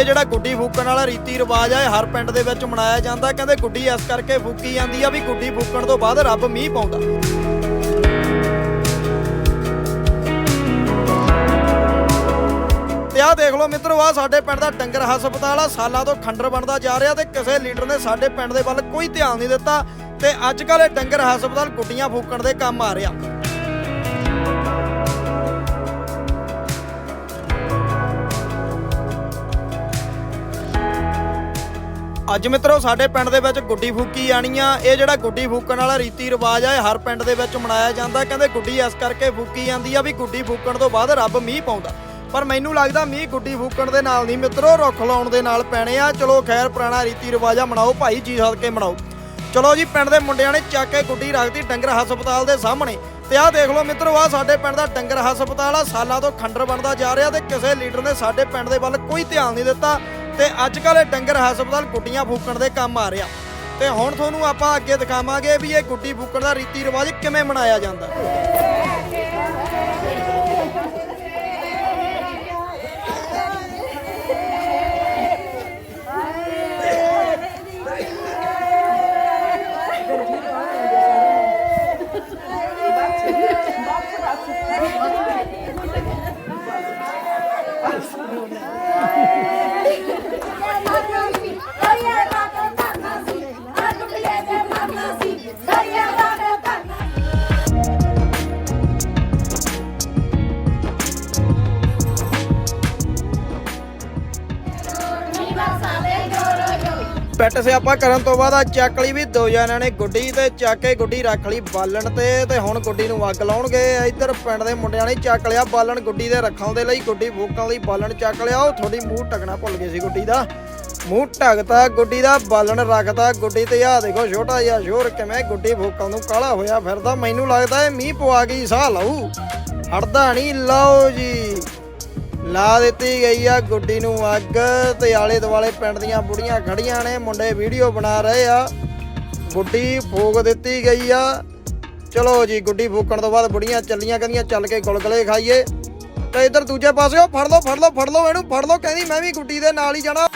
ਇਹ ਜਿਹੜਾ ਗੁੱਡੀ ਫੂਕਣ ਵਾਲਾ ਰੀਤੀ ਰਿਵਾਜ ਆ, ਇਹ ਹਰ ਪਿੰਡ ਦੇ ਵਿੱਚ ਮਨਾਇਆ ਜਾਂਦਾ। ਕਹਿੰਦੇ ਗੁੱਡੀ ਇਸ ਕਰਕੇ ਫੂਕੀ ਜਾਂਦੀ ਆ ਵੀ ਗੁੱਡੀ ਫੂਕਣ ਤੋਂ ਬਾਅਦ ਰੱਬ ਮੀਂਹ ਪਾਉਂਦਾ। ਤੇ ਆਹ ਦੇਖ ਲਓ ਮਿੱਤਰੋ ਆ ਸਾਡੇ ਪਿੰਡ ਦਾ ਡੰਗਰ ਹਸਪਤਾਲ ਆ, ਸਾਲਾਂ ਤੋਂ ਖੰਡਰ ਬਣਦਾ ਜਾ ਰਿਹਾ ਤੇ ਕਿਸੇ ਲੀਡਰ ਨੇ ਸਾਡੇ ਪਿੰਡ ਦੇ ਵੱਲ ਕੋਈ ਧਿਆਨ ਨਹੀਂ ਦਿੱਤਾ। ਤੇ ਅੱਜ ਕੱਲ੍ਹ ਇਹ ਡੰਗਰ ਹਸਪਤਾਲ ਗੁੱਡੀਆਂ ਫੂਕਣ ਦੇ ਕੰਮ ਆ ਰਿਹਾ। ਅੱਜ ਮਿੱਤਰੋ ਸਾਡੇ ਪਿੰਡ ਦੇ ਵਿੱਚ ਗੁੱਡੀ ਫੂਕੀ ਜਾਣੀ ਆ। ਇਹ ਜਿਹੜਾ ਗੁੱਡੀ ਫੂਕਣ ਵਾਲਾ ਰੀਤੀ ਰਿਵਾਜ ਆ, ਇਹ ਹਰ ਪਿੰਡ ਦੇ ਵਿੱਚ ਮਨਾਇਆ ਜਾਂਦਾ। ਕਹਿੰਦੇ ਗੁੱਡੀ ਇਸ ਕਰਕੇ ਫੂਕੀ ਜਾਂਦੀ ਆ ਵੀ ਗੁੱਡੀ ਫੂਕਣ ਤੋਂ ਬਾਅਦ ਰੱਬ ਮੀਂਹ ਪਾਉਂਦਾ। ਪਰ ਮੈਨੂੰ ਲੱਗਦਾ ਮੀਂਹ ਗੁੱਡੀ ਫੂਕਣ ਦੇ ਨਾਲ ਨਹੀਂ ਮਿੱਤਰੋ, ਰੁੱਖ ਲਾਉਣ ਦੇ ਨਾਲ ਪੈਣੇ ਆ। ਚਲੋ ਖੈਰ, ਪੁਰਾਣਾ ਰੀਤੀ ਰਿਵਾਜ ਆ, ਮਨਾਓ ਭਾਈ, ਜੀ ਸਦਕੇ ਮਨਾਓ। ਚਲੋ ਜੀ, ਪਿੰਡ ਦੇ ਮੁੰਡਿਆਂ ਨੇ ਚੱਕ ਕੇ ਗੁੱਡੀ ਰੱਖਦੀ ਡੰਗਰ ਹਸਪਤਾਲ ਦੇ ਸਾਹਮਣੇ। ਤੇ ਆਹ ਦੇਖ ਲਓ ਮਿੱਤਰੋ ਆ ਸਾਡੇ ਪਿੰਡ ਦਾ ਡੰਗਰ ਹਸਪਤਾਲ ਆ। ਸਾਲਾਂ ਤੋਂ ਖੰਡਰ ਬਣਦਾ ਜਾ ਰਿਹਾ ਤੇ ਕਿਸੇ ਲੀਡਰ ਨੇ ਸਾਡੇ ਪਿੰਡ ਦੇ ਵੱਲ ਕੋਈ ਧਿਆਨ ਨਹੀਂ ਦਿੱਤਾ। ਤੇ ਅੱਜ ਕੱਲ੍ਹ ਇਹ ਡੰਗਰ ਹਸਪਤਾਲ ਗੁੱਡੀਆਂ ਫੂਕਣ ਦੇ ਕੰਮ ਆ ਰਿਹਾ। ਤੇ ਹੁਣ ਤੁਹਾਨੂੰ ਆਪਾਂ ਅੱਗੇ ਦਿਖਾਵਾਂਗੇ ਵੀ ਇਹ ਗੁੱਡੀ ਫੂਕਣ ਦਾ ਰੀਤੀ ਰਿਵਾਜ ਕਿਵੇਂ ਮਨਾਇਆ ਜਾਂਦਾ। ਪਿੱਟ ਸਿਆਪਾ ਕਰਨ ਤੋਂ ਬਾਅਦ ਆ ਚੱਕ ਲਈ ਵੀ ਦੋ ਜਣਿਆਂ ਨੇ ਗੁੱਡੀ ਤੇ ਚੱਕ ਕੇ ਗੁੱਡੀ ਰੱਖ ਲਈ ਬਾਲਣ ਤੇ ਤੇ ਹੁਣ ਗੁੱਡੀ ਨੂੰ ਅੱਗ ਲਾਉਣਗੇ। ਇੱਧਰ ਪਿੰਡ ਦੇ ਮੁੰਡਿਆਂ ਨੇ ਚੱਕ ਲਿਆ ਬਾਲਣ ਗੁੱਡੀ ਦੇ ਰੱਖਣ ਦੇ ਲਈ। ਗੁੱਡੀ ਫੂਕਣ ਲਈ ਬਾਲਣ ਚੱਕ ਲਿਆ। ਉਹ ਥੋੜੀ ਮੂੰਹ ਟਕਣਾ ਭੁੱਲ ਗਏ ਸੀ ਗੁੱਡੀ ਦਾ। ਮੂੰਹ ਢਕਤਾ, ਗੁੱਡੀ ਦਾ ਬਾਲਣ ਰੱਖਤਾ। ਗੁੱਡੀ ਤੇ ਆ ਦੇਖੋ ਛੋਟਾ ਜਿਹਾ ਸ਼ੋਰ ਕਿਵੇਂ ਗੁੱਡੀ ਫੂਕਣ ਨੂੰ ਕਾਲਾ ਹੋਇਆ ਫਿਰਦਾ। ਮੈਨੂੰ ਲੱਗਦਾ ਇਹ ਮੀਂਹ ਪਵਾ ਗਈ, ਸਾਹ ਲਊ। ਹਟਦਾ ਨਹੀਂ, ਲਓ ਜੀ। ਲਾ ਦਿੱਤੀ ਗਈ ਆ ਗੁੱਡੀ ਨੂੰ ਅੱਗ ਤੇ ਆਲੇ ਦੁਆਲੇ ਪਿੰਡ ਦੀਆਂ ਬੁੜੀਆਂ ਖੜੀਆਂ ਨੇ, ਮੁੰਡੇ ਵੀਡੀਓ ਬਣਾ ਰਹੇ ਆ। ਗੁੱਡੀ ਫੂਕ ਦਿੱਤੀ ਗਈ ਆ। ਚਲੋ ਜੀ, ਗੁੱਡੀ ਫੂਕਣ ਤੋਂ ਬਾਅਦ ਬੁੜੀਆਂ ਚੱਲੀਆਂ, ਕਹਿੰਦੀਆਂ ਚੱਲ ਕੇ ਗੁਲਗਲੇ ਖਾਈਏ। ਤੇ ਇੱਧਰ ਦੂਜੇ ਪਾਸੇ ਉਹ ਫੜ ਲਓ ਫੜ ਲਓ ਫੜ ਲਓ ਇਹਨੂੰ, ਫੜ ਲਓ, ਕਹਿੰਦੀ ਮੈਂ ਵੀ ਗੁੱਡੀ ਦੇ ਨਾਲ ਹੀ ਜਾਣਾ।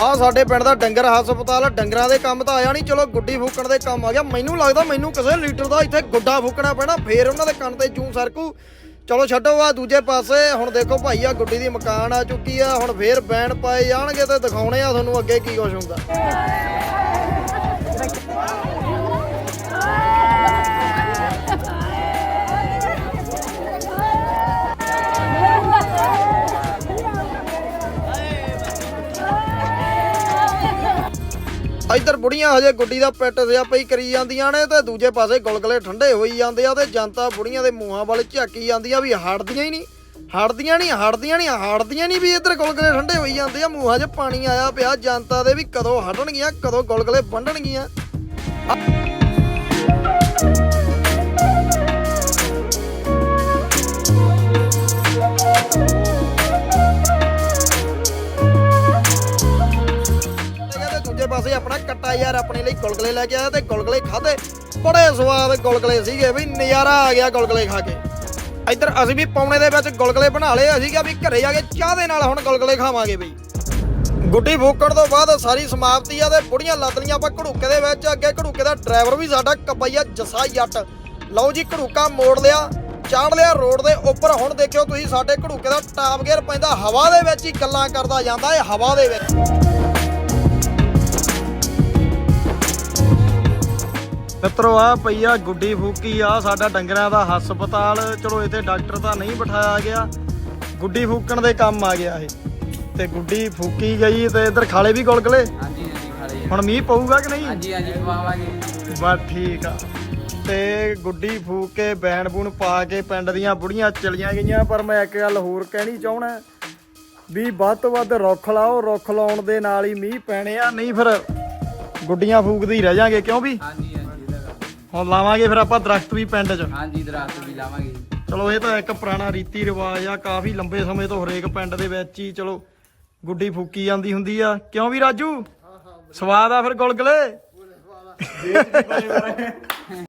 ਆ ਸਾਡੇ ਪਿੰਡ ਦਾ ਡੰਗਰ ਹਸਪਤਾਲ, ਡੰਗਰਾਂ ਦੇ ਕੰਮ ਤਾਂ ਆਇਆ ਨਹੀਂ। ਚਲੋ ਗੁੱਡੀ ਫੂਕਣ ਦੇ ਕੰਮ ਆ ਗਿਆ। ਮੈਨੂੰ ਲੱਗਦਾ ਮੈਨੂੰ ਕਿਸੇ ਲੀਟਰ ਦਾ ਇੱਥੇ ਗੁੱਡਾ ਫੂਕਣਾ ਪੈਣਾ, ਫੇਰ ਉਹਨਾਂ ਦੇ ਕੰਨ ਤੇ ਜੂੰ ਸਰਕੂ। ਚਲੋ ਛੱਡੋ ਆ ਦੂਜੇ ਪਾਸੇ, ਹੁਣ ਦੇਖੋ ਭਾਈ ਆ ਗੁੱਡੀ ਦੀ ਮਕਾਨ ਆ ਚੁੱਕੀ ਆ, ਹੁਣ ਫੇਰ ਬੈਣ ਪਾਏ ਜਾਣਗੇ ਤੇ ਦਿਖਾਉਣੇ ਆ ਤੁਹਾਨੂੰ ਅੱਗੇ ਕੀ ਕੁਝ ਹੁੰਦਾ। ਇੱਧਰ ਬੁੜੀਆਂ ਹਜੇ ਗੁੱਡੀ ਦਾ ਪਿੱਟ ਸਿਆ ਪਈ ਕਰੀ ਜਾਂਦੀਆਂ ਨੇ ਤੇ ਦੂਜੇ ਪਾਸੇ ਗੁਲਗਲੇ ਠੰਡੇ ਹੋਈ ਜਾਂਦੇ ਆ ਤੇ ਜਨਤਾ ਬੁੜੀਆਂ ਦੇ ਮੂੰਹਾਂ ਵੱਲ ਝਾਕੀ ਜਾਂਦੀ ਆ ਵੀ ਹਟਦੀਆਂ ਹੀ ਨਹੀਂ, ਹਟਦੀਆਂ ਨਹੀਂ ਹਟਦੀਆਂ ਨਹੀਂ ਹਟਦੀਆਂ ਨਹੀਂ ਵੀ ਇੱਧਰ ਗੁਲਗਲੇ ਠੰਡੇ ਹੋਈ ਜਾਂਦੇ ਆ, ਮੂੰਹਾਂ 'ਚ ਪਾਣੀ ਆਇਆ ਪਿਆ, ਜਨਤਾ ਦੇ ਵੀ ਕਦੋਂ ਹਟਣਗੀਆਂ, ਕਦੋਂ ਗੁਲਗਲੇ ਵੰਡਣਗੀਆਂ। ਪਾਸੇ ਆਪਣਾ ਕੱਟਾ ਯਾਰ, ਆਪਣੇ ਲਈ ਗੁਲਗਲੇ ਲੈ ਕੇ ਆਇਆ ਤੇ ਗੁਲਗਲੇ ਖਾਦੇ ਬੜੇ ਸਵਾਦ ਗੁਲਗਲੇ ਸੀਗੇ ਵੀ, ਨਜ਼ਾਰਾ ਆ ਗਿਆ ਗੁਲਗਲੇ ਖਾ ਕੇ। ਇੱਧਰ ਅਸੀਂ ਵੀ ਪੌਣੇ ਦੇ ਵਿੱਚ ਗੁਲਗਲੇ ਬਣਾ ਲਏ, ਅਸੀਂ ਕਿਹਾ ਵੀ ਘਰੇ ਜਾ ਕੇ ਚਾਹ ਦੇ ਨਾਲ ਹੁਣ ਗੁਲਗਲੇ ਖਾਵਾਂਗੇ ਬਈ। ਗੁੱਡੀ ਫੂਕਣ ਤੋਂ ਬਾਅਦ ਸਾਰੀ ਸਮਾਪਤੀ ਆ ਤੇ ਬੁੜੀਆਂ ਲੱਦ ਲਈਆਂ ਆਪਾਂ ਘੜੂਕੇ ਦੇ ਵਿੱਚ। ਅੱਗੇ ਘੜੂਕੇ ਦਾ ਡਰਾਈਵਰ ਵੀ ਸਾਡਾ ਕਪਈਆ ਜਸਾ ਜੱਟ। ਲਓ ਜੀ, ਘੜੂਕਾ ਮੋੜ ਲਿਆ, ਚਾੜ ਲਿਆ ਰੋਡ ਦੇ ਉੱਪਰ। ਹੁਣ ਦੇਖਿਓ ਤੁਸੀਂ ਸਾਡੇ ਘੜੂਕੇ ਦਾ ਟਾਪ ਗੇਅਰ ਪੈਂਦਾ, ਹਵਾ ਦੇ ਵਿੱਚ ਹੀ ਗੱਲਾਂ ਕਰਦਾ ਜਾਂਦਾ, ਇਹ ਹਵਾ ਦੇ ਵਿੱਚ। ਮਿੱਤਰੋ ਆ ਪਈਆ ਗੁੱਡੀ ਫੂਕੀ ਆ ਸਾਡਾ ਡੰਗਰਾਂ ਦਾ ਹਸਪਤਾਲ। ਚਲੋ ਇੱਥੇ ਡਾਕਟਰ ਤਾਂ ਨਹੀਂ ਬਿਠਾਇਆ ਗਿਆ। ਗੁੱਡੀ ਫੂਕਣ ਦੇ ਕੰਮ ਆ ਗਿਆ ਇਹ। ਤੇ ਗੁੱਡੀ ਫੂਕੀ ਗਈ ਤੇ ਇੱਧਰ ਖਾਲੇ ਵੀ ਗੁਲਗਲੇ? ਹਾਂਜੀ ਹਾਂਜੀ ਖਾਲੇ ਹੁਣ ਮੀਂਹ ਪਊਗਾ ਕਿ ਨਹੀਂ? ਹਾਂਜੀ ਹਾਂਜੀ ਪਵਾਵਾਂਗੇ। ਬਸ ਠੀਕ ਆ। ਤੇ ਗੁੱਡੀ ਫੂਕ ਕੇ ਬੈਣ ਬੂਣ ਪਾ ਕੇ ਪਿੰਡ ਦੀਆਂ ਬੁੜੀਆਂ ਚਲੀਆਂ ਗਈਆਂ ਪਰ ਮੈਂ ਇੱਕ ਗੱਲ ਹੋਰ ਕਹਿਣੀ ਚਾਹਣਾ। ਵੀ ਵੱਧ ਤੋਂ ਵੱਧ ਰੁੱਖ ਲਾਓ ਰੁੱਖ ਲਾਉਣ ਦੇ ਨਾਲ ਹੀ ਮੀਂਹ ਪੈਣੇ ਆ ਨਹੀਂ ਫਿਰ ਗੁੱਡੀਆਂ ਫੂਕਦੇ ਹੀ ਰਹਿ ਜਾਾਂਗੇ ਕਿਉਂ ਵੀ? ਹਾਂਜੀ। ਹੁਣ ਲਾਵਾਂਗੇ ਫਿਰ ਆਪਾਂ ਦਰਖਤ ਵੀ ਪਿੰਡ 'ਚ। ਹਾਂਜੀ ਦਰਖਤ ਵੀ ਲਾਵਾਂਗੇ ਚਲੋ ਇਹ ਤਾਂ ਇੱਕ ਪੁਰਾਣਾ ਰੀਤੀ ਰਿਵਾਜ ਆ ਕਾਫੀ ਲੰਬੇ ਸਮੇਂ ਤੋਂ ਹਰੇਕ ਪਿੰਡ ਦੇ ਵਿੱਚ ਹੀ ਚਲੋ ਗੁੱਡੀ ਫੂਕੀ ਜਾਂਦੀ ਹੁੰਦੀ ਆ। ਕਿਉਂ ਵੀ ਰਾਜੂ? ਸਵਾਦ ਆ ਫਿਰ ਗੁਲਗਲੇ।